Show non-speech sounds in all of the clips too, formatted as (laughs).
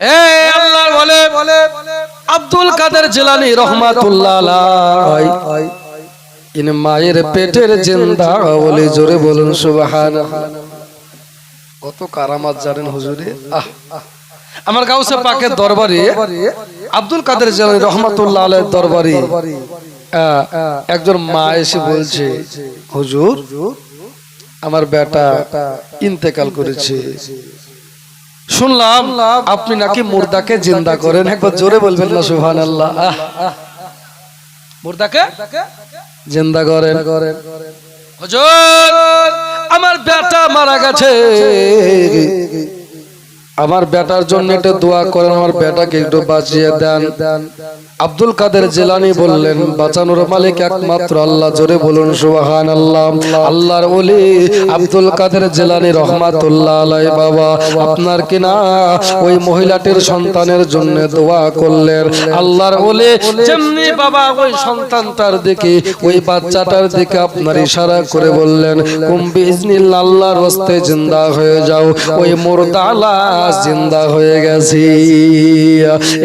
এই আল্লাহ বলে বলে আব্দুল কাদের জিলানি রহমাতুল্লাহ মায়ের পেটের জিন্দা বলে জোরে বলুন সুবহান কত কারামাত জানেন হুজুরে? আহ আমার গাউসে পাকের দরবারে আব্দুল কাদের জিলানি রহমাতুল্লাহ আলাই দরবারে একজন মা এসে বলছে হুজুর আমার বেটা ইন্তেকাল করেছে। শুনলাম আপনি নাকি মুর্দাকে জিন্দা করেন। একবার জোরে বলবেন না সুহান আল্লাহ মুর্দাকে? জিন্দা করেন। করেন। আমার বেটা মারা গেছে। আমার বেটার জন্য একটু দোয়া করেন, আমার বেটাকে একটু বাঁচিয়ে দেন। আব্দুল কাদের জেলানি বললেন, বাঁচানোর মালিক একমাত্র আল্লাহ, জোরে বলুন সুবাহান আল্লাহ আল্লাহর ওলি আব্দুল কাদের জেলানি রহমাতুল্লাহ আলাই বাবা, আপনার কিনা ওই মহিলাটির সন্তানের জন্য দোয়া করলেন? আল্লাহর ওলি যেমনি বাবা ওই সন্তানটার দিকে, ওই বাচ্চাটার দিকে আপনার ইশারা করে বললেন কুম্বি ইজনিল্লাহ আল্লাহর হস্তে জিন্দা হয়ে যাও। ওই মুরদালা জিন্দা হয়ে গেছি।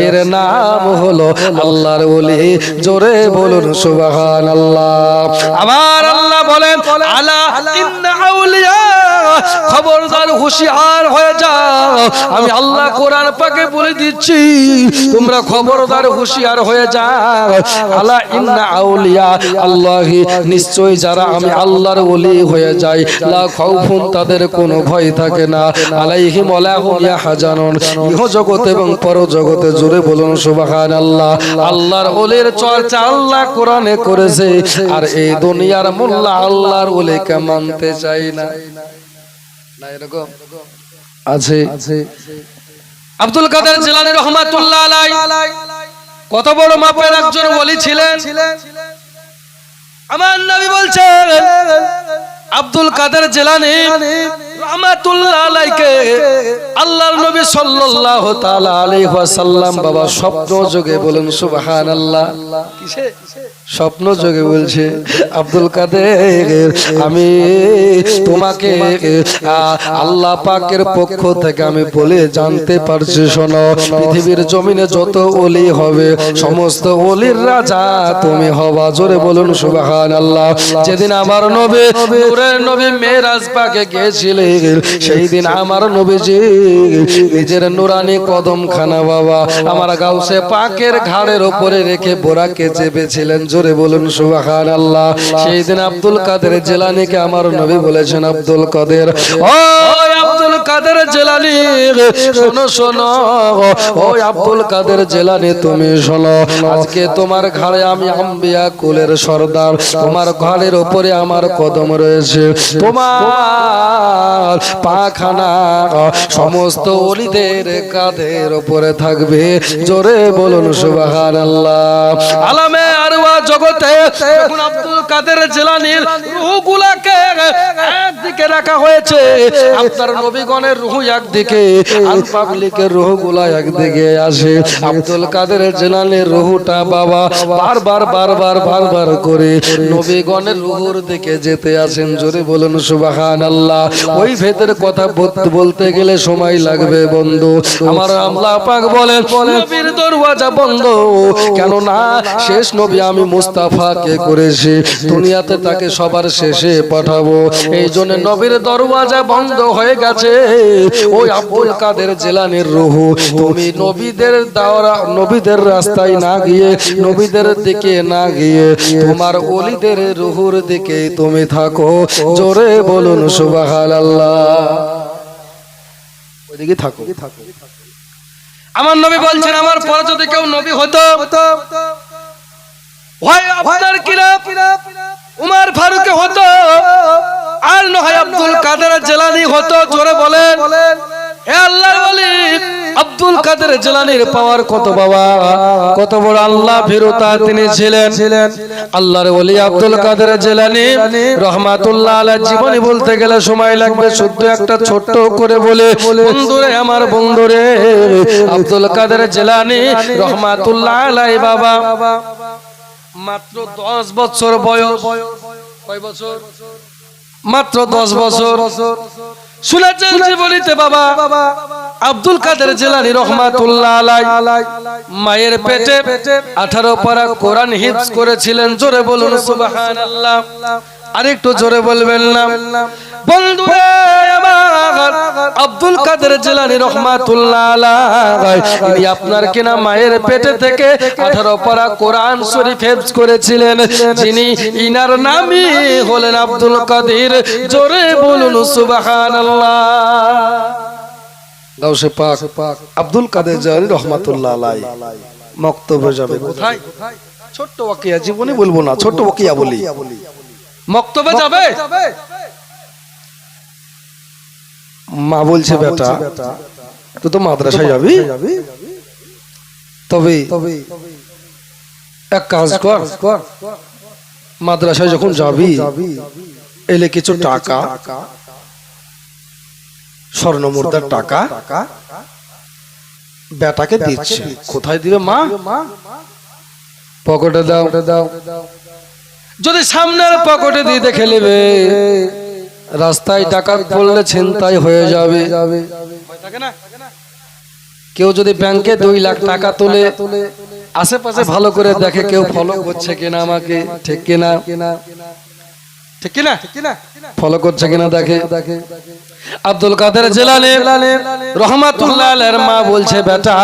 এর নাম হলো আল্লাহর বলি জোরে বলুন সুবহান আল্লাহ আবার আল্লাহ বলেন, আলা ইন্না আউলিয়া খবরদার হুঁশিয়ার হয়ে যাও। আমি আল্লাহ কোরআন পাকে বলে দিচ্ছি, তোমরা খবরদার হুঁশিয়ার হয়ে যাও। আলা ইন্না আউলিয়া আল্লাহি নিশ্চয় যারা আমি আল্লাহর ওলি হয়ে যাই, লা খাউফুন তাদের কোনো ভয় থাকে না। আলাইহিম ওয়ালাহুম ইয়াহজানুন। ইহ জগতে এবং পর জগতে জুড়ে বলুন, সুবহানাল্লাহ। আল্লাহর ওলির চর্চা আল্লাহ কোরআনে করেছে, আর এই দুনিয়ার মোল্লা আল্লাহর ওলিকে মানতে চাই না। না এরকম আছে। আব্দুল কাদের জিলানী রহমাতুল্লাহ কত বড় মাপের একজন ওলি ছিলেন। আমার নবী বলছেন, আব্দুল কাদের জেলানি রহমাতুল্লাহ আল্লাহর নবী সাল্লাল্লাহু তাআলা আলাইহি ওয়াসাল্লাম বাবা স্বপ্ন যোগে বলেন সুবহানাল্লাহ। কিসে? স্বপ্ন যোগে বলছে আব্দুল কাদের আমি তোমাকে আল্লাহ পাকের পক্ষ থেকে আমি বলে জানতে পারছি শোনো পৃথিবীর জমিনে যত ওলি হবে সমস্ত ওলির রাজা তুমি হবা। জোরে বলুন আল্লাহ যেদিন আমার নবী নূরের নবী মেরাজ পাকে গিয়েছিলেন সেই দিন আমার নবীজি, নিজের নুরানি কদম খানা বাবা, আমার গাউসে পাকের ঘাড়ের ওপরে রেখে বোরাকে চেপেছিলেন। জোরে বলুন সুবাহান আল্লাহ সেই দিন আব্দুল কাদের জেলানিকে আমার নবী বলেছেন, আব্দুল কাদের, ও আব্দুল কাদের জেলানি, শোনো শোনো, ও আব্দুল কাদের জেলানি, তুমি শোনো, আজকে তোমার ঘাড়ে আমি আম্বিয়া কুলের সর্দার, তোমার ঘাড়ের উপরে আমার কদম রয়েছে, তোমার পাখানা সমস্ত অলিদের কাঁধের উপরে থাকবে। জোরে বলুন সুবাহান আল্লাহ আলামে আরওয়া জগতে আব্দুল কাদের জেলানির রূহগুলাকে একদিকে রাখা হয়েছে, আপনার নবীগণের রুহ একদিকে, আর পাবলিকের রুহগুলা একদিকে আসে। আব্দুল কাদের জেলানির রুহটা বাবা বারবার বারবার বারবার করে নবীগণের রুহুর দিকে যেতে আসেন। জোরে বলুন সুবাহান আল্লাহ ওই ভেদের কথা বলতে- গেলে সময় লাগবে বন্ধু। আমার আল্লাহ পাক বলেন, নবীর দরওয়াজা বন্ধ। কেন না শেষ নবী আমি মুস্তাফাকে করেছি, দুনিয়াতে তাকে সবার শেষে পাঠাবো। এই জন্য নবীর দরওয়াজা বন্ধ হয়ে গেছে। ওই আব্দুল কাদের জেলানির রুহু, তুমি নবীদের দাওরা, নবীদের রাস্তায় না গিয়ে, নবীদের দিকে না গিয়ে, তোমার অলিদের রুহুর দিকে তুমি থাকো। জোরে বলুন সুবাহাল আমার নবী বলছেন, আমার পরে যদি কেউ নবী হতো উমার ফারুকে হতো, আর নয় আব্দুল কাদের জেলানি হতো, জোরে বলেন। হে আল্লাহ ওলি আব্দুল কাদের জেলানির পাওয়ার কত বাবা? কত বড় আল্লাহ ফিরতা তিনি ছিলেন। আল্লাহর ওলি আব্দুল কাদের জেলানি, রহমাতুল্লাহ আলাইহি, জীবনী বলতে গেলে সময় লাগবে, শুদ্ধ একটা ছোট্ট করে বলে। বন্ধুরে আমার বন্ধুরে, আব্দুল কাদের জেলানি, রহমাতুল্লাহ আলাইহি বাবা। মাত্র দশ বছর বয়স। কয় বছর? মাত্র দশ বছর। জীবনীতে বাবা আব্দুল কাদের জেলানি রহমাতুল্লাহ আলাই মায়ের পেটে আঠারো পারা কোরআন হিফজ করেছিলেন। জোরে বলুন আরেকটু জোরে বলবেন না। আব্দুল কাদের জেলানি রহমাতুল্লাহ আপনার কিনা মায়ের পেটে থেকে আঠারো পারা কোরআন শরীফ করেছিলেন। যিনি ইনার নামই হলেন আব্দুল জোরে বলুন গাউসে পাক, আব্দুল কাদের জানি রহমাতুল্লাহ মক্তব্য যাবে কোথায়? ছোট্ট ওয়াকিয়া, জীবনে বলব না, ছোট্ট ওয়াকিয়া বলি। মক্তবে যাবে? মা বলছে বেটা তুই তো মাদ্রাসায় যাবি? তবে এক কাজ কর। মাদ্রাসায় যখন যাবি এলে কিছু টাকা স্বর্ণ মুদ্রার টাকা বেটাকে দিচ্ছে। কোথায় দিবে মা? পকেটে দাও। দাও। যদি সামনের পকেটে দিয়ে দেখে নেবে রাস্তায় টাকা পড়লে ছিনতাই হয়ে যাবে। কেউ যদি ব্যাংকে দুই লাখ টাকা তুলে আশেপাশে ভালো করে দেখে কেউ ফলো করছে কিনা আমাকে ঠিক কিনা? ঠিক কিনা? ফলো করছে কিনা দেখে। আব্দুল কাদের রহমাতুল্লাহ মা বলছে বেটা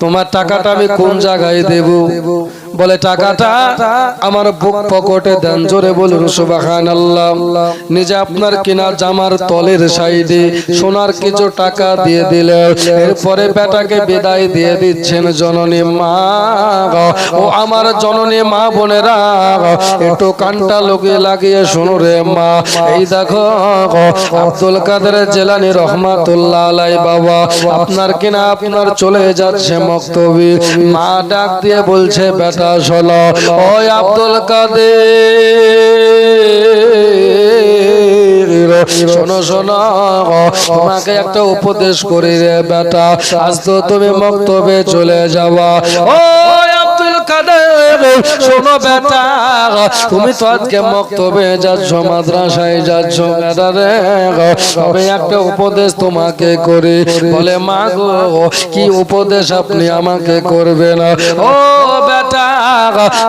তোমার টাকাটা আমি কোন জায়গায় দেব? বলে, টাকাটা আমার বুক পকেটে দেন, জোরে বলুন, সুবহানাল্লাহ। নিজে আপনার কিনা জামার তলের সাইডে সোনার কিছু টাকা দিয়ে দিলে এরপরে বেটাকে বিদায় দিয়ে দিচ্ছেন জননী মা ও আমার জননী মা বোনেরা একটু কানটা লোকে লাগিয়ে শোনো রে মা। এই দেখো আব্দুল কাদের জেলানি রহমাতুল্লাহ আলাই বাবা, আপনার কিনা আপনার চলে যাচ্ছে মক্তবি। মা ডাক দিয়ে বলছে, বেটা শোনো ওই আব্দুল কাদের। শোনো শোনো তোমাকে একটা উপদেশ করি রে বেটা। আজ তো তুমি মক্তবে চলে যাওয়া। ও তুমি তো আজকে যাচ্ছ, মাদ্রাসায় যাচ্ছ একটা উপদেশ তোমাকে বলে, মা গো, কি উপদেশ আপনি আমাকে করবেন? ও বেটা,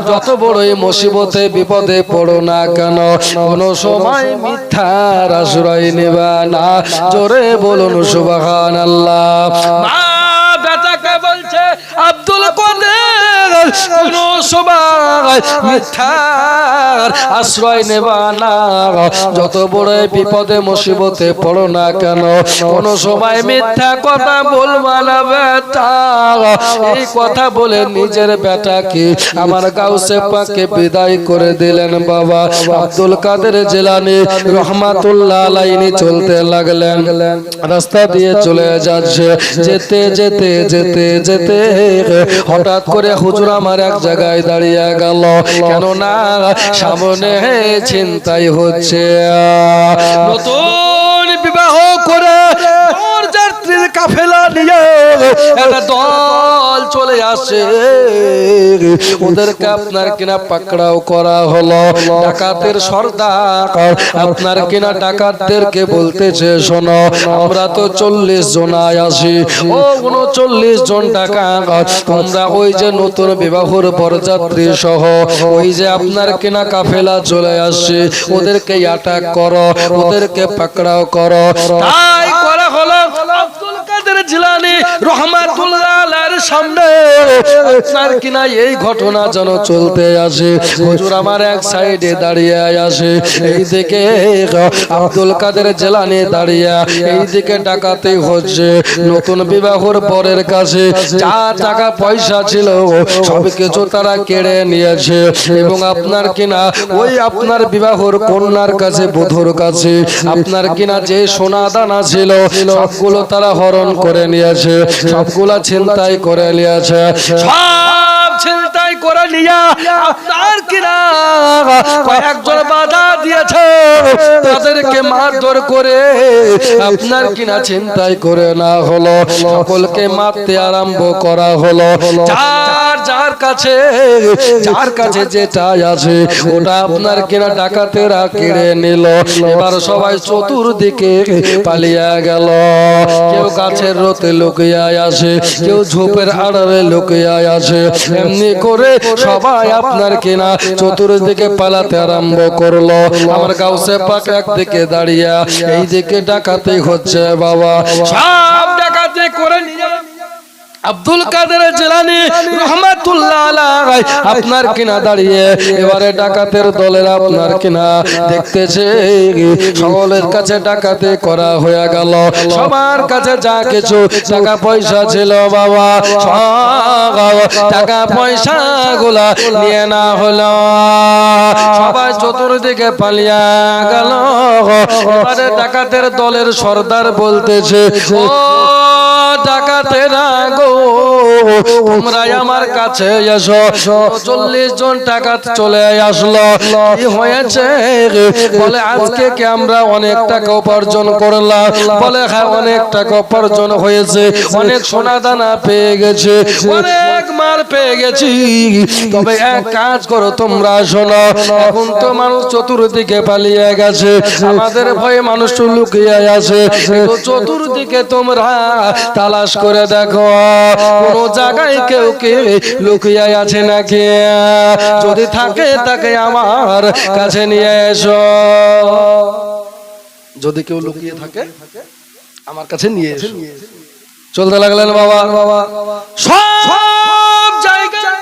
যত বড়ই মুসিবতে, বিপদে পড়ো না কেন, কোন সময় মিথ্যার আশ্রয় নেবা না। জোরে বলুন সুবাহান আল্লাহ বেটাকে বলছে, আব্দুল কাদের কোন সময় মিথ্যার আশ্রয় নেবা না। যত বড় বিপদে মুসিবতে পড়ো না কেন, কোন সময় মিথ্যা কথা বলবা না বেটা। এই কথা বলে নিজের বেটাকে আমার গাউসে পাকে বিদায় করে দিলেন বাবা। আব্দুল কাদের জেলানি রহমাতুল্লাহ আলাইনি চলতে লাগলেন। রাস্তা দিয়ে চলে যাচ্ছে। যেতে যেতে যেতে যেতে, হঠাৎ করে হুজুর আমার এক জায়গায় দাঁড়িয়ে গেল। কেননা সামনে চিন্তাই হচ্ছে। নতুন বিবাহ করে কাফেলা নিয়ে একটা দল চলে আসে। ওদেরকে আপনার কিনা পাকড়াও করা হলো। ডাকাতের সর্দার, আপনার কিনা ডাকাতদেরকে বলতেছে, শোনো, আমরা তো চল্লিশ জনায় আসি ও উনচল্লিশ জন ডাকাত, তোমরা ওই যে নতুন বিবাহর বরযাত্রী সহ, ওই যে আপনার কিনা কাফেলা চলে আসছে। ওদেরকে অ্যাটাক করো, ওদেরকে পাকড়াও করো। তাই করা হলো। কাদের জিলানি রহমাতুল্লাহ আলাইহির সামনে। আপনার কিনা এই ঘটনা যেন চলতে আসে। হুজুর আমার এক সাইডে দাঁড়িয়ে আসে। এই দিকে আব্দুল কাদের জেলানি দাঁড়িয়ে এই দিকে ডাকাতে হচ্ছে। নতুন বিবাহর পরের কাছে যা টাকা পয়সা ছিল, সব কিছু তারা কেড়ে নিয়েছে। এবং আপনার কিনা ওই আপনার বিবাহর কন্যার কাছে, বধুর কাছে, আপনার কিনা যে সোনা দানা ছিল, সবগুলো তারা হরণ করে নিয়েছে সবগুলা ছিনতাই করে নিয়েছে। সব ছিনতাই করে নিয়ে আপনার কিনা কয়েকজন বাধা দিয়েছে। তাদেরকে মারধর করে আপনার কিনা চিন্তাই করে না হলো। সকলকে মারতে আরম্ভ করা হলো। যার যার কাছে যার কাছে যেটা আছে, ওটা আপনার কিনা ডাকাতেরা কেড়ে নিল। এবার সবাই চতুর্দিকে পালিয়ে গেল। কেউ গাছের রতে লুকিয়ে আসে কেউ ঝোপের আড়ালে লুকিয়ে আসে এমনি করে সবাই আপনার কিনা চতুর্দিকে পালাতে আরম্ভ করল। আমার গাউসে পাক একদিকে দাঁড়িয়ে এই দিকে ডাকাতি হচ্ছে বাবা। সব ডাকাতি করে নিয়ে আব্দুল কাদের জেলানি রহমাতুল্লাহ আপনার কিনা দাঁড়িয়ে, এবারে ডাকাতের দলের আপনার কিনা দেখতেছে। সকলের কাছে ডাকাতে করা হয়ে গেল। সবার কাছে যা কিছু টাকা পয়সা ছিল বাবা টাকা পয়সা গুলা নিয়ে না হলো। সবাই চতুর্দিকে পালিয়া গেল। এবারে ডাকাতের দলের সর্দার বলতেছে, ও ডাকাতেরা গো তোমরা আমার কাছে এসো। চল্লিশ জন টাকা চলে আসলো। কি হয়েছে বলে, আজকে কি আমরা অনেক টাকা উপার্জন করলাম? বলে হ্যাঁ অনেক টাকা উপার্জন হয়েছে। অনেক সোনা দানা পেয়ে গেছে। অনেক মাল পেয়ে গেছি। তবে এক কাজ করো তোমরা, শোনো। এখন তো মানুষ চতুর্দিকে পালিয়ে গেছে। আমাদের ভয়ে মানুষ লুকিয়ে আছে। চতুর্দিকে তোমরা তালাশ করে দেখো। কোন জায়গায় কেউ কে লুকিয়ে আছে নাকি? যদি থাকে তাকে আমার কাছে নিয়ে এসো। যদি কেউ লুকিয়ে থাকে, আমার কাছে নিয়ে এসো। চলতে লাগলেন বাবা। বাবা সব জায়গায়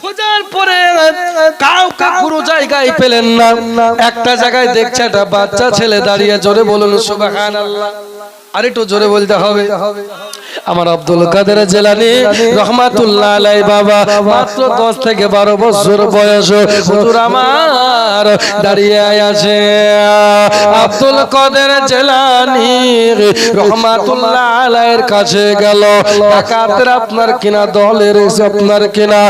খোঁজার পরে কাউকে পুরো জায়গায় পেলেন না। একটা জায়গায় দেখছে একটা বাচ্চা ছেলে দাঁড়িয়ে জোরে বলুন, সুবহানাল্লাহ। আর একটু জোরে বলতে হবে। আমার আব্দুল কাদের জেলানি, রহমাতুল্লাহ আলাই বাবা, মাত্র দশ থেকে বারো বছর বয়স। হুজুর আমার দাঁড়িয়ে আছে। আব্দুল কাদের জেলানি, রহমাতুল্লাহ আলাইয়ের কাছে গেল। ডাকাতের আপনার কিনা, দলের আপনার কিনা।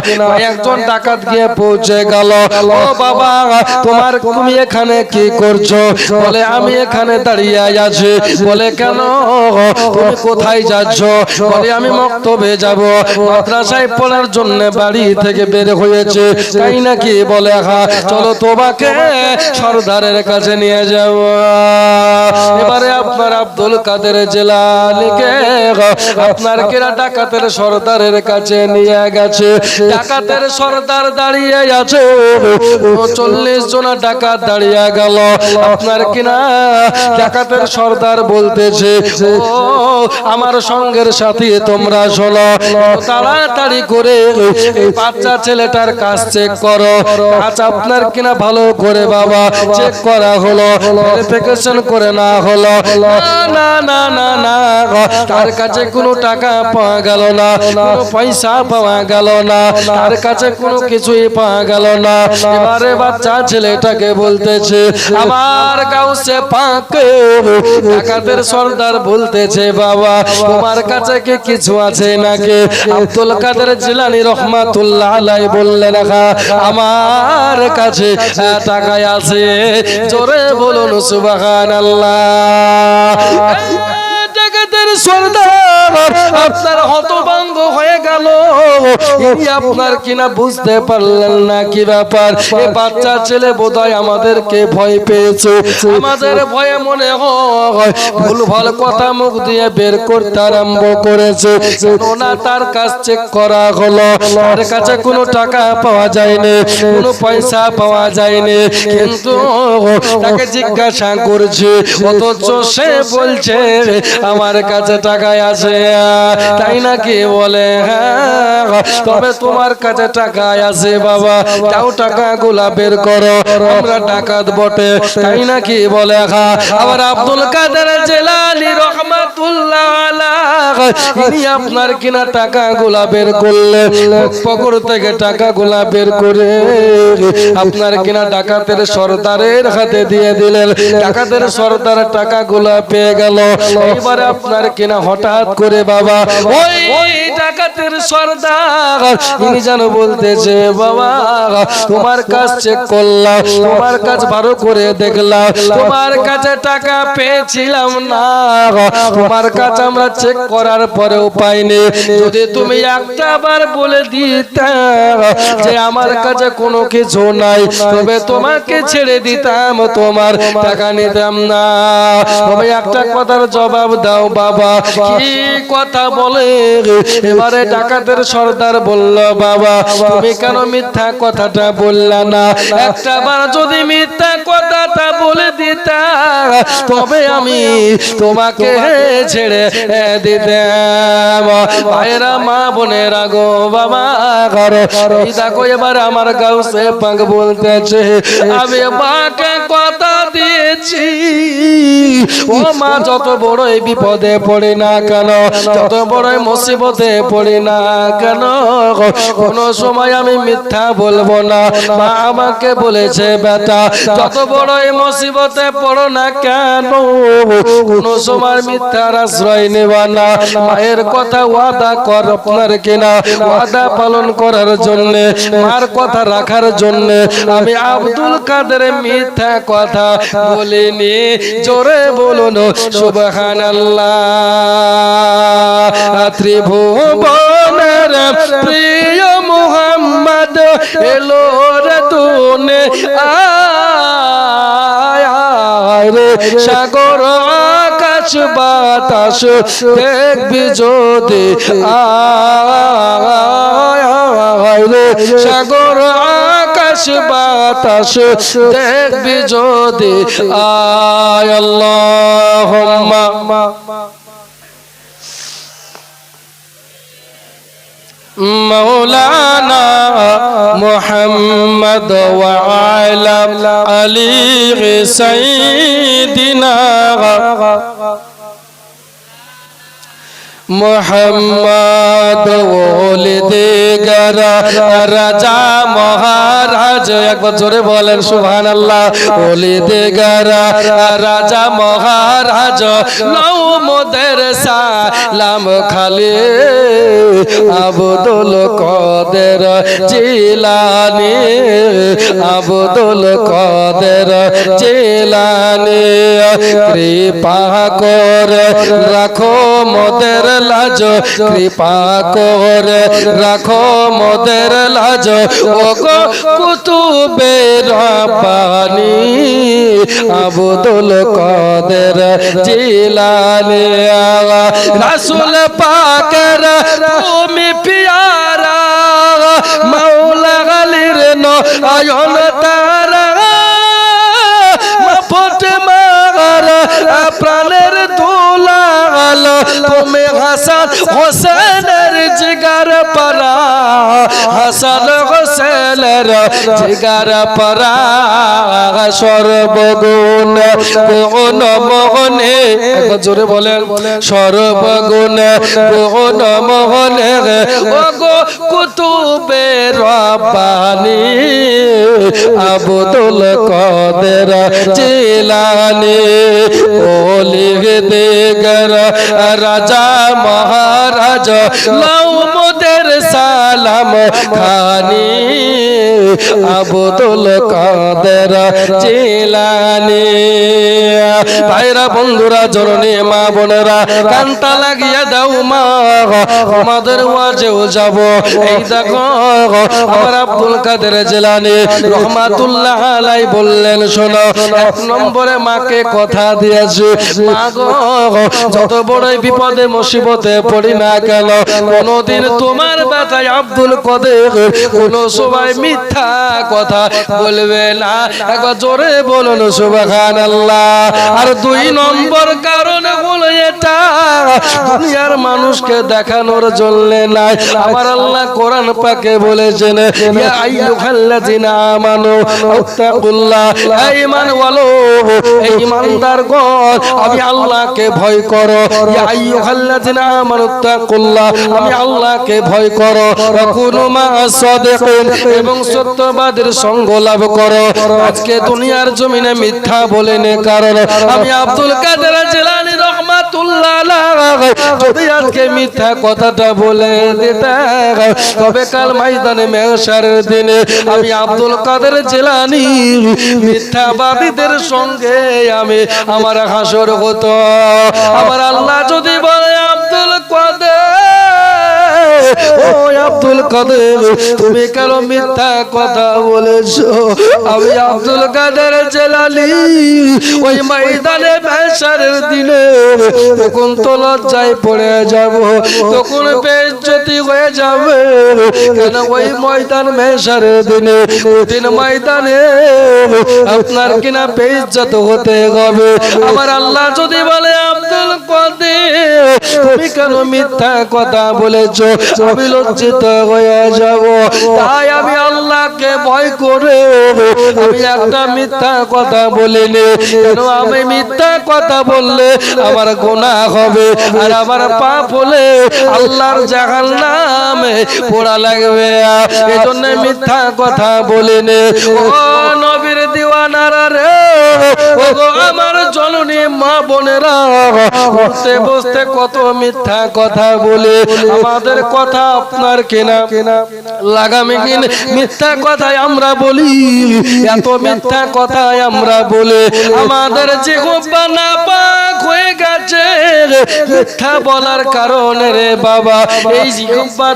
একজন ডাকাত গিয়ে পৌঁছে গেল। ও বাবা, তোমার তুমি এখানে কি করছ? বলে, আমি এখানে দাঁড়িয়ে আছি। বলে, কেন? তুমি কোথায় যাচ্ছ? বলে আমি মক্তবে যাব। মাদ্রাসায় পড়ার জন্য বাড়ি থেকে বের হয়েছে। তাই নাকি বলে হা চলো তোমাকে সর্দারের কাছে নিয়ে যাব। এবারে আপনার আব্দুল কাদের জেলানিকে আপনার কেরা ডাকাতের সর্দারের কাছে নিয়ে গেছে। ডাকাতের সর্দার দাঁড়িয়ে আছে। চল্লিশ জন ডাকাত দাঁড়িয়ে গেল। আপনার কিনা ডাকাতের সর্দার বলতেছে, ও, আমার সঙ্গের সাথে তোমরা শোনো তাড়াতাড়ি করে বাচ্চা ছেলেটার কাজ চেক করো। কাজ আপনার কিনা ভালো করে বাবা চেক করা হলো। ভেরিফিকেশন করে না হলো। না না না না তার কাছে কোনো টাকা পাওয়া গেল না কোনো পয়সা পাওয়া গেল না তার কাছে কোনো কিছুই পাওয়া গেল না। এবারে বাচ্চা ছেলেটাকে বলতেছে আমার গাউসে পাকে ডাকাতের সর্দার বলতেছে বাবা তোমার কাছে কি কিছু আছে নাকি? আব্দুল কাদের জিলানি রহমাতুল্লাহ আলাই বললেন হ্যাঁ, আমার কাছে টাকায় আছে। জোরে বলুন সুবহানাল্লাহ (laughs) (laughs) ডাকাতের সর্দার, আপনার হয়ে গেল। আপনার কিনা বুঝতে পারলেন না কি ব্যাপার। এ বাচ্চা ছেলে বোধহয় আমাদেরকে ভয় পেয়েছে। আমাদের ভয়ে মনে হয় ভুল ভালো কথা মুখ দিয়ে বের করতে আরম্ভ করেছে। তার কাছ চেক করা হলো। তার কাছে কোনো টাকা পাওয়া যায়নি, কোনো পয়সা পাওয়া যায়নি। কিন্তু তাকে জিজ্ঞাসা করছে, অথচ সে বলছে, আমার কাছে টাকায় আছে। তাই নাকি বলে হ্যাঁ তবে তোমার কাছে টাকায় আছে বাবা। তাও টাকা গুলা বের করো, আমরা ডাকাত বটে। তাই নাকি বলে হ্যাঁ আবার আব্দুল কাদের জেলানি রহমাতুল্লাহ আপনার কিনা টাকা গুলা বের করলে পকর থেকে টাকা গুলা বের করে আপনার কিনা ডাকাতের সর্দারের হাতে দিয়ে দিলেন। ডাকাতের সর্দার টাকা গুলা পেয়ে গেল। এবারে আপনার কিনা হঠাৎ করে বাবা, ওই ডাকাতের সর্দার, ইনি যেন বলতেছে, বাবা, তোমার কাজ চেক করলাম, তোমার কাজ ভালো করে দেখলাম, তোমার কাছে টাকা পেয়েছিলাম না, তোমার কাছে আমরা চেক করার পরেও পাইনি। যদি তুমি একটা বার বলে দিতে, যে আমার কাছে কোনো কিছু নাই, তবে তোমাকে ছেড়ে দিতাম, তোমার টাকা নিতাম না। তবে একটা কথার জবাব দাও বাবা কি কথা বলে এবারে ডাকাতের সর্দার বলল বাবা তুমি কেন মিথ্যা কথাটা বললা না? একটা বার যদি মিথ্যা কথাটা বলে দিতা তবে আমি তোমাকে ছেড়ে দিতাম। ভাইরা মা বোনেরা গো বাবা ঘরে। এই দেখো এবার আমার গাউসে পাক বলতেছে আমি মাকে কথা দিয়েছি। ও মা যত বড় এই বিপদে পড়ে না কেন? যত বড় মুসিবতে পড়ে না কেন কোন সময় আমি মিথ্যা বলব না। মা আমাকে বলেছে, বেটা, যত বড় মুসিবতে পড়ো না কেন কোন সময় মিথ্যার আশ্রয় নেবা না। মায়ের কথা ওয়াদা কর আপনার কিনা। ওয়াদা পালন করার জন্য, মার কথা রাখার জন্য আমি আব্দুল কাদের মিথ্যা কথা বলিনি। জোরে বলুন, সুবহানাল্লাহ। ত্রিভুবনের প্রিয় মুহাম্মদ এলো রে তুনে। আয় রে সাগর আকাশ বাতাস, দেখবি যদি। আয় রে সাগর আকাশ বাতাস দেখবি যদি আয় আল্লাহুম্মা مولانا محمد وعلى علي سيدنا মোহাম্মদ ওলিদিগার রাজা মহারাজ, একবার জোরে বলেন সুবহান আল্লাহ ওলিদিগার রাজা মহারাজ লও মোদের সালাম খালি আবদুল কদের জিলানি, আবদুল কদের জিলানি, কৃপা করে, রাখো মোদের লাজ, কৃপা করে রাখো মোদের লাজ। ও গো কুতুবে রব্বানি, আবদুল কদের জিলানি রাসূল পাকের তুমি পিয়ারা, মাওলা গালির নয়ন তারা হাসান হোসেনের জিগার পারা হাসান হোসেনের জিগার পারা সর্বগুণ, গুণ মোহনে জোরে বলেন, সর্বগুণ, গুণ মোহনে ও গো কুতুবে রব্বানি, আবদুল কদের জিলানি ওলি দেগর রাজা মহারাজ লাউ মোদের সালাম খানি। আবদুল কদের জিলানি। ভাইরা, বন্ধুরা, জননী, মা বোনেরা, কান্তা লাগিয়ে দাও মা আমাদের ওয়াজেও যাব। এই দেখো আমার আব্দুল কাদের জেলানি রহমাতুল্লাহ আলাই বললেন, শোনো, এক নম্বরে মাকে কথা দিয়েছে। মা গো, যত বড়ই বিপদে, মুসিবতে পড়ি না কেন কোনদিন তোমার বেটায় আব্দুল কাদের কোন সময় মিথ্যা কথা বলবে না। একবার জোরে বলুন, সুবহানাল্লাহ। আর দুই নম্বর কারণ হলো এটা, দুনিয়ার মানুষকে দেখানোর জন্য নাই। আমার আল্লাহ কোরআন পাকে বলেছেন, ইয়া আইয়ুহাল্লাযিনা আমানু আত্তাকুল্লাহ। ঈমান ওয়ালো ঈমানদারগণ, আমি আল্লাহকে ভয় করো। ইয়া আইয়ুহাল্লাযিনা আমানু আজকে দুনিয়ার জমিনে মিথ্যা বলেন কারণ আমি আব্দুল কাদের জেলানি রহমাতুল্লাহ যদি আজকে মিথ্যা কথাটা বলে দিতে তবে কাল দিনে আমি আব্দুল কাদের মিথ্যাবাদীদের সঙ্গে আমি, আমার হাসর হতো। আমার আল্লাহ যদি বলে আব্দুল কাদের ও আব্দুল কাদের, তুমি কেন মিথ্যা কথা বলেছ? আমি আব্দুল কাদের জেলালি, ওই ময়দানে বেসারের দিনে। তখন তো লজ্জায় পড়ে যাব, তখন হয়ে যাবে। কেন ওই ময়দান দিন? ময়দানে আপনার কিনা বেজ্জত হতে হবে। আমার আল্লাহ যদি বলে, আব্দুল কাদের, তুমি কেন মিথ্যা কথা বলেছ? আমি লজ্জিত হয়ে যাব। তাই আমি আল্লাহকে ভয় করে আমি একটা মিথ্যা কথা বলিনি। কেন আমি মিথ্যা কথা বললে আমার গোনা হবে? আর আমার পাপ হলে আল্লাহর জাহান নামে পোড়া লাগবে এই জন্য মিথ্যা কথা বলিনি। ও নবীর দিওয়ানারা রে, ও আমার জননী মা বোনেরা বসতে বসতে কত মিথ্যা কথা বলে। আমাদের কথা আপনার কেনা। কেনা লাগামে মিথ্যা কথায় আমরা বলি। এত মিথ্যা কথায় আমরা বলে আমাদের যে না পাক হয়ে গেছে মিথ্যা বলার কারণে রে বাবা, এই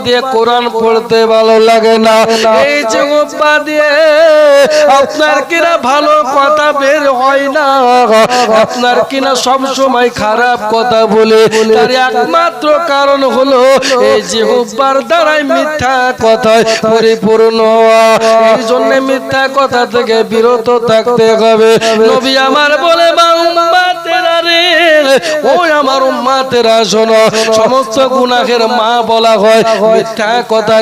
দিয়ে কোরআন পড়তে ভালো লাগে না। এই দিয়ে আপনার কিনা ভালো কথা বের হয় না। আপনার কিনা সব সময় খারাপ কথা বলে। তার একমাত্র কারণ হলো এই জিহ্বার দ্বারাই মিথ্যা কথায় পরিপূর্ণ এই জন্য মিথ্যা কথা থেকে বিরত থাকতে হবে। নবী আমার বলে সমস্ত মা বলা হয় মিথ্যা কথা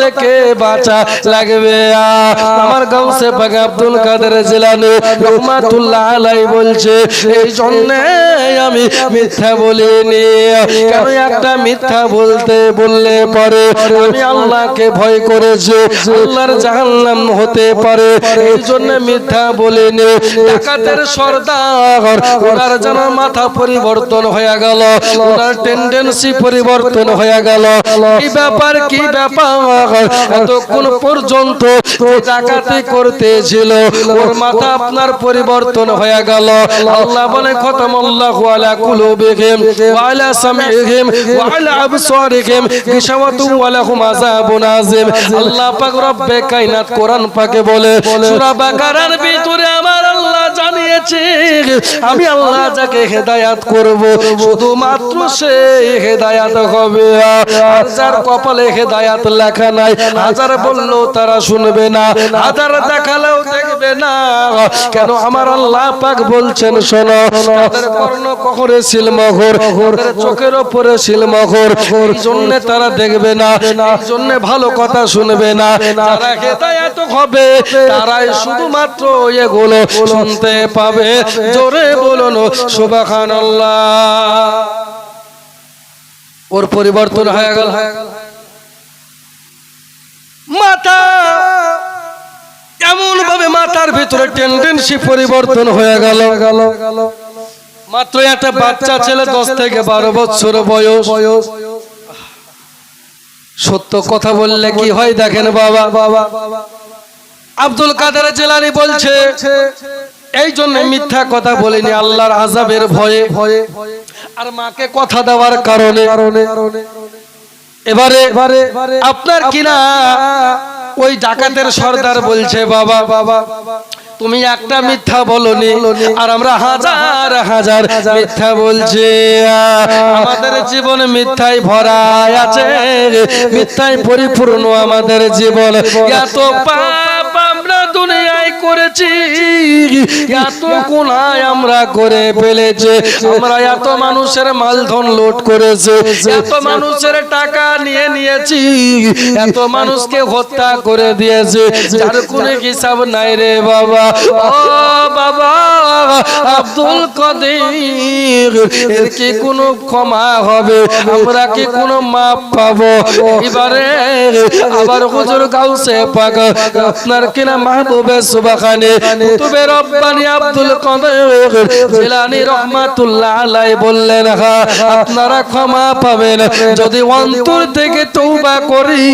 থেকে বাঁচা লাগবে। আমার গাউসে পাক আব্দুল কাদের রহমাতুল্লাহ বলছে, এই জন্য আমি মিথ্যা বলিনি। কেন একটা মিথ্যা বলতে বললে পরে? আমি আল্লাহকে ভয় করেছি। আল্লাহর জাহান্নাম হতে পারে। এই জন্য মিথ্যা বলিনি। ডাকাতের সর্দার, ওনার যেন মাথা পরিবর্তন হয়ে গেল, ওনার টেন্ডেন্সি পরিবর্তন হয়ে গেল। কি ব্যাপার কি ব্যাপার? এতক্ষণ পর্যন্ত ডাকাতি করতেছিল, ওর মাথা আপনার পরিবর্তন হয়ে গেল। আল্লাহ বলে, খতম আল্লাহ আলা সামিহিম ওয়া আলা আবসারিহিম গিশাওয়াতু ওয়া লাহুম আযাবুন আযীম আল্লাহ পাক রব্বে কায়নাত কোরআন পাকে বলে সূরা বাকারার ভিতরে আমার আল্লাহ জানিয়েছে আমি আল্লাহ যাকে হেদায়াত করব শুধুমাত্র সে হেদায়াত হবে। আর যার কপালে হেদায়াত লেখা নাই হাজার বললেও তারা শুনবে না হাজার দেখালেও দেখবে না। কেন আমার আল্লাহ পাক বলছেন শোনো তাদের কর্ণ কখরে সিলমখর তাদের চোখের ওপরে সিলমখর এই জন্য তারা দেখবে না এই জন্য ভালো কথা শুনবে না। যারা হেদায়াত হবে তারাই শুধুমাত্র এগুলো শুনতে পাবে। জোরে বলুন সুবহানাল্লাহ। ওর পরিবর্তন হয়ে গেল। মাথা। এমন ভাবে মাথার ভিতরে টেন্ডেন্সি পরিবর্তন হয়ে গেল। মাত্র একটা বাচ্চা ছেলে দশ থেকে বারো বছর বয়স। সত্য কথা বললে কি হয় দেখেন বাবা? বাবা? আব্দুল কাদের জেলানি বলছে এই জন্য মিথ্যা কথা বলিনি আল্লাহর আজাবের ভয়ে। ভয়ে। আর মাকে কথা দেওয়ার কারণে। এবারে আপনার কিনা ওই ডাকাতের সর্দার বলছে বাবা বাবা। তুমি একটা মিথ্যা বলনি আর আমরা হাজার হাজার মিথ্যা বলছি। আমাদের জীবন মিথ্যায় ভরা আছে মিথ্যায় পরিপূর্ণ আমাদের জীবন। এত দুনিয়ায় করেছি। এত কোনায় আমরা করে ফেলেছে। আমরা এত মানুষের মালধন লোড করেছে। এত মানুষের টাকা নিয়ে নিয়েছি। এত মানুষকে হত্যা করে দিয়েছে। যার কোনো হিসাব নাই রে বাবা। ও বাবা, আব্দুল কাদের, এর কি কোনো ক্ষমা হবে? আমরা কি কোনো মাপ পাবো? এবারে আবার হুজুর গাউসে পাক আপনার কিনা মাহবুবে সুবহানে কুতুবে রব্বানি আব্দুল কাদের। জিলানী রাহমাতুল্লাহ আলাইহি বললেন হ্যাঁ আপনারা ক্ষমা পাবেন যদি অন্তর থেকে তওবা করি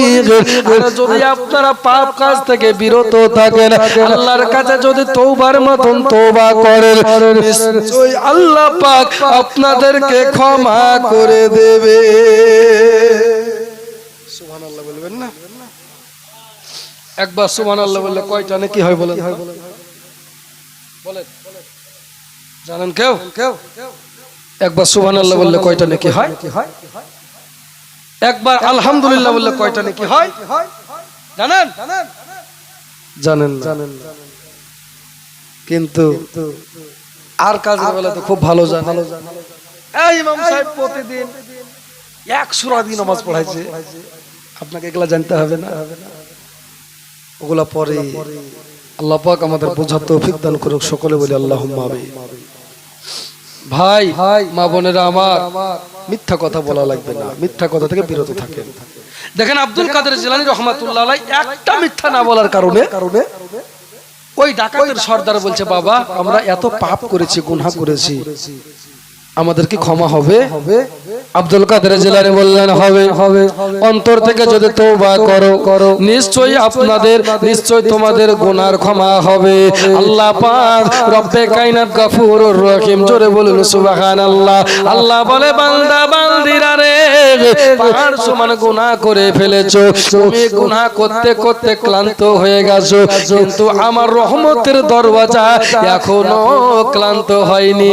যদি আপনারা পাপ কাজ থেকে বিরত থাকেন আল্লাহর কাছে যদি তওবার মতন তওবা করেন নিশ্চয়ই আল্লাহ পাক আপনাদেরকে ক্ষমা করে দেবে। সুবহানাল্লাহ বলবেন না? একবার সুবহানাল্লাহ বললে কয়টা নাকি হয় বলেন। জানেন কেউ? কেউ একবার সুবহানাল্লাহ বললে কয়টা নাকি হয়? একবার আলহামদুলিল্লাহ বললে কয়টা নাকি হয়? জানেন? জানেন জানেন কিন্তু আর কাজের বেলা তো খুব ভালো জানে। এই ইমাম সাহেব প্রতিদিন এক সুরা দিন নামাজ পড়াইছে। আপনাকে এগুলা জানতে হবে না হবে না? ওগুলা পরে আল্লাহ পাক আমাদের বোঝার তৌফিক দান করুক সকলে বলি আল্লাহ ভাই ভাই মা বোনেরা আমার মিথ্যা কথা বলা লাগবে না মিথ্যা কথা থেকে বিরত থাকেন। দেখেন আব্দুল কাদের জিলানী রহমাতুল্লাহ একটা মিথ্যা না বলার কারণে কারণে ওই ডাকাতের সর্দার বলছে বাবা আমরা এত পাপ করেছি গুনাহ করেছি আমাদের কি ক্ষমা হবে? আব্দুল কাদের জেলারে বললেন হবে। হবে। অন্তর থেকে যদি তওবা করো করো। নিশ্চয়ই আপনাদের নিশ্চয় তোমাদের গুনার ক্ষমা হবে। আল্লাহ পাক রব্বে কায়নাত গাফুরুর রহিম। জোরে বলুন সুবহানাল্লাহ। আল্লাহ বলে বান্দা বান্দিরা রে পাহাড় সমান গুনাহ করে ফেলেছো। তুমি গুনাহ করতে করতে ক্লান্ত হয়ে গেছো। কিন্তু আমার রহমতের দরওয়াজা এখনও ক্লান্ত হয়নি।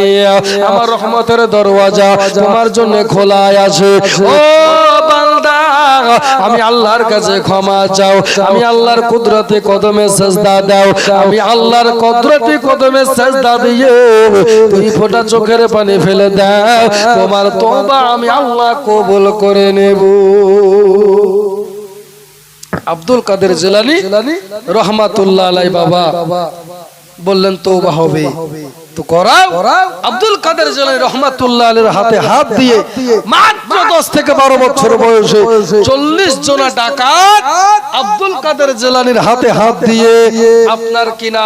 আমার রহমতের দরওয়াজা তোমার জন্য খোলা আছে। ও বান্দা আমি আল্লাহর কাছে ক্ষমা চাও আমি আল্লাহর কুদরতে কদমে সেজদা দাও আমি আল্লাহর কুদরতে কদমে সেজদা দিয়ে দুই ফোঁটা চোখের পানি ফেলে দাও তোমার তওবা আমি আল্লাহ কবুল করে নেব। আব্দুল কাদের জেলানি রহমাতুল্লাহ আলাই বাবা বললেন তৌবা হবে। তো করাও। আব্দুল কাদের জেলানি রহমাতুল্লাহ আলের হাতে হাত দিয়ে মাত্র দশ থেকে বারো বছর বয়সে চল্লিশ জনা ডাকাত আব্দুল কাদের জেলানির হাতে হাত দিয়ে আপনার কিনা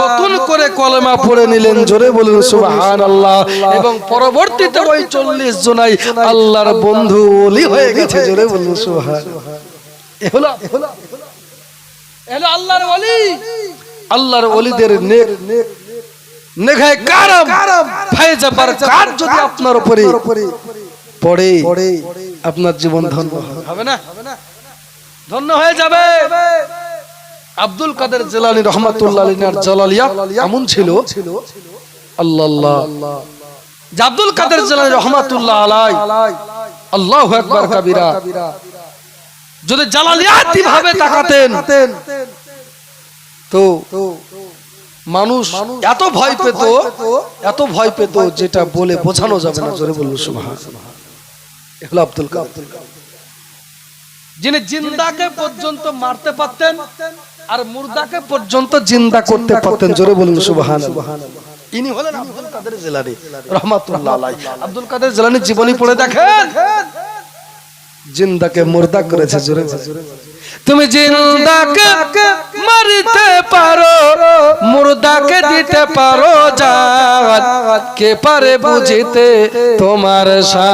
নতুন করে কলেমা পড়ে নিলেন জোরে বলুন সুবহান আল্লাহ এবং পরবর্তীতে ওই চল্লিশ জনাই আল্লাহর বন্ধু হয়ে গেছে জোরে বলুন সুবহান। এ হলো এ হলো আল্লাহর আল্লাহর ওলিদের নেক নেঘায় কারাম। ফায়জা বারকাত। যদি আপনার উপরে পড়ে আপনার জীবন ধন্য হবে। না? ধন্য হয়ে যাবে। আব্দুল কাদের জেলানি রহমাতুল্লাহ জালালিয়া এমন ছিল। আল্লাহ। আল্লাহ আব্দুল কাদের জেলানি রহমাতুল্লাহ আলাই। আল্লাহু আকবার কাবিরা। যদি জালালিয়াতি ভাবে তাকাতেন তো মানুষ এত ভয় পেত এত ভয় পেত যেটা বলে বোঝানো যাবে না জোরে বলল সুবহান। এগুলো আব্দুল কাদের যিনি জিন্দাকে পর্যন্ত মারতে পারতেন আর মুর্দাকে পর্যন্ত জিন্দা করতে পারতেন জোরে বলুন সুবহান ইনি হলেন আব্দুল কাদের জেলানি রহমাতুল্লাহ আব্দুল কাদের জেলানি জীবনী পড়ে দেখেন। জিন্দাকে মুর্দা করেছে তুমি জিন্দাকে মারিতে পারো, মুর্দাকে দিতে পারো যা কে পারে বুঝিতে তোমার সা